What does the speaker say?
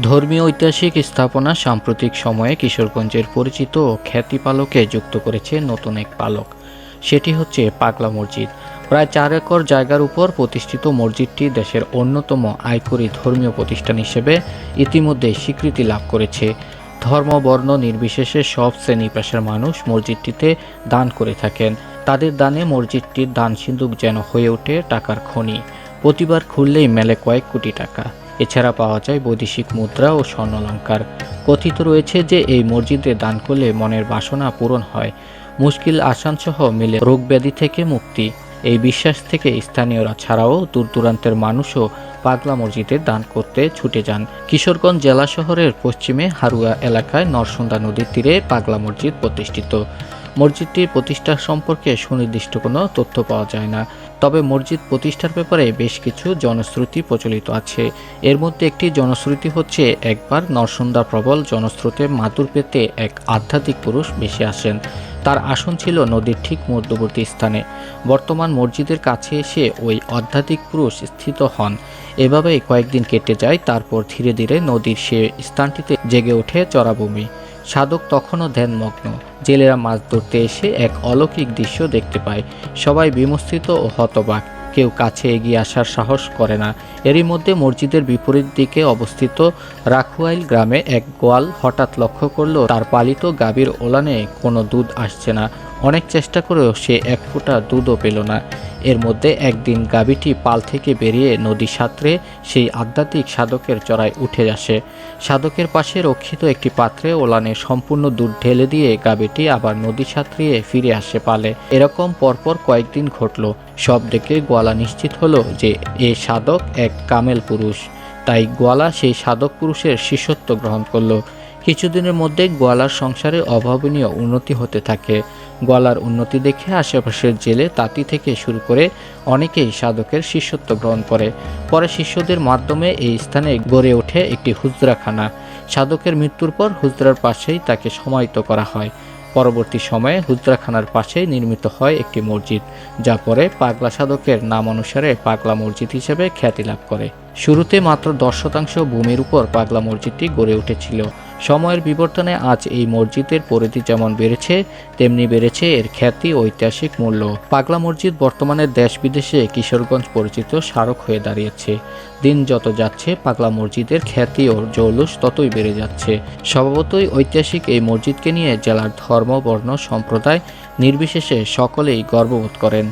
ধর্মীয় ঐতিহাসিক স্থাপনা সাম্প্রতিক সময়ে কিশোরগঞ্জের পরিচিত ও খ্যাতিপালকে যুক্ত করেছে নতুন এক পালক। সেটি হচ্ছে পাগলা মসজিদ। প্রায় চার একর জায়গার উপর প্রতিষ্ঠিত মসজিদটি দেশের অন্যতম আয়করি ধর্মীয় প্রতিষ্ঠান হিসেবে ইতিমধ্যে স্বীকৃতি লাভ করেছে। ধর্ম, বর্ণ নির্বিশেষে সব শ্রেণি পেশার মানুষ মসজিদটিতে দান করে থাকেন। তাদের দানে মসজিদটির দান সিন্ধুক যেন হয়ে ওঠে টাকার খনি। প্রতিবার খুললেই মেলে কয়েক কোটি টাকা। এছাড়া পাওয়া যায় বৈদেশিক মুদ্রা ও স্বর্ণালঙ্কার। কথিত রয়েছে যে এই মসজিদে দান করলে মনের বাসনা পূরণ হয়। মুশকিল আসানসহ মিলে রোগ ব্যাধি থেকে মুক্তি। এই বিশ্বাস থেকে স্থানীয়রা ছাড়াও দূর দূরান্তের মানুষও পাগলা মসজিদে দান করতে ছুটে যান। কিশোরগঞ্জ জেলা শহরের পশ্চিমে হারুয়া এলাকায় নরসুন্দা নদীর তীরে পাগলা মসজিদ প্রতিষ্ঠিত। মসজিদটির প্রতিষ্ঠা সম্পর্কে সুনির্দিষ্ট কোনো তথ্য পাওয়া যায় না। তবে মসজিদ প্রতিষ্ঠার ব্যাপারে বেশ কিছু জনশ্রুতি প্রচলিত আছে। এর মধ্যে একটি জনশ্রুতি হচ্ছে, একবার নরসুন্দা প্রবল জনস্রোতে মাতুর পেতে এক আধ্যাত্মিক পুরুষ ভেসে আসেন। তার আসন ছিল নদীর ঠিক মধ্যবর্তী স্থানে। বর্তমান মসজিদের কাছে এসে ওই আধ্যাত্মিক পুরুষ স্থিত হন। এভাবেই কয়েকদিন কেটে যায়, তারপর ধীরে ধীরে নদীর সে স্থানটিতে জেগে ওঠে চরাভূমি সাধক তখনও ধ্যানমগ্ন। জেলেরা মাছ ধরতে এসে এক অলৌকিক দৃশ্য দেখতে পায়। সবাই বিমস্ত্রিত ও হতবাক। কেউ কাছে এগিয়ে আসার সাহস করে না। এরই মধ্যে মসজিদের বিপরীত দিকে অবস্থিত রাখুয়াইল গ্রামে এক গোয়াল হঠাৎ লক্ষ্য করল, তার পালিত গাভীর ওলানে কোনো দুধ আসছে না। অনেক চেষ্টা করেও সে এক ফোঁটা দুধও পেল না। এর মধ্যে একদিন গাভীটি পাল থেকে বেরিয়ে নদী সাঁতরে সেই আধ্যাত্মিক সাধকের চড়ায় উঠে আসে। সাধকের পাশে রক্ষিত একটি পাত্রে ওলানে সম্পূর্ণ দুধ ঢেলে দিয়ে গাভীটি আবার নদী সাঁতরিয়ে ফিরে আসে পালে। এরকম পরপর কয়েকদিন ঘটল। সব দেখে গোয়ালা নিশ্চিত হলো যে এ সাধক এক কামেল পুরুষ। তাই গোয়ালা সেই সাধক পুরুষের শিষ্যত্ব গ্রহণ করল। কিছুদিনের মধ্যে গোয়ালার সংসারে অভাবনীয় উন্নতি হতে থাকে। গোয়ালার উন্নতি দেখে আশেপাশের জেলে তাঁতি থেকে শুরু করে অনেকেই সাধকের শিষ্যত্ব গ্রহণ করে। পরে শিষ্যদের মাধ্যমে এই স্থানে গড়ে ওঠে একটি হুজরাখানা। সাধকের মৃত্যুর পর হুজরার পাশেই তাকে সমাহিত করা হয়। পরবর্তী সময়ে হুজরাখানার পাশেই নির্মিত হয় একটি মসজিদ, যা পরে পাগলা সাধকের নাম অনুসারে পাগলা মসজিদ হিসেবে খ্যাতি লাভ করে। শুরুতে মাত্র দশ শতাংশ ভূমির উপর পাগলা মসজিদটি গড়ে উঠেছিল। সময়ের বিবর্তনে আজ এই মসজিদের পরিধি যেমন বেড়েছে, তেমনি বেড়েছে এর খ্যাতি ঐতিহাসিক মূল্য। পাগলা মসজিদ বর্তমানে দেশ বিদেশে কিশোরগঞ্জ পরিচিত স্মারক হয়ে দাঁড়িয়েছে। দিন যত যাচ্ছে, পাগলা মসজিদের খ্যাতি ও জৌলুস ততই বেড়ে যাচ্ছে। স্বভাবতই ঐতিহাসিক এই মসজিদকে নিয়ে জেলার ধর্ম, বর্ণ, সম্প্রদায় নির্বিশেষে সকলেই গর্ববোধ করেন।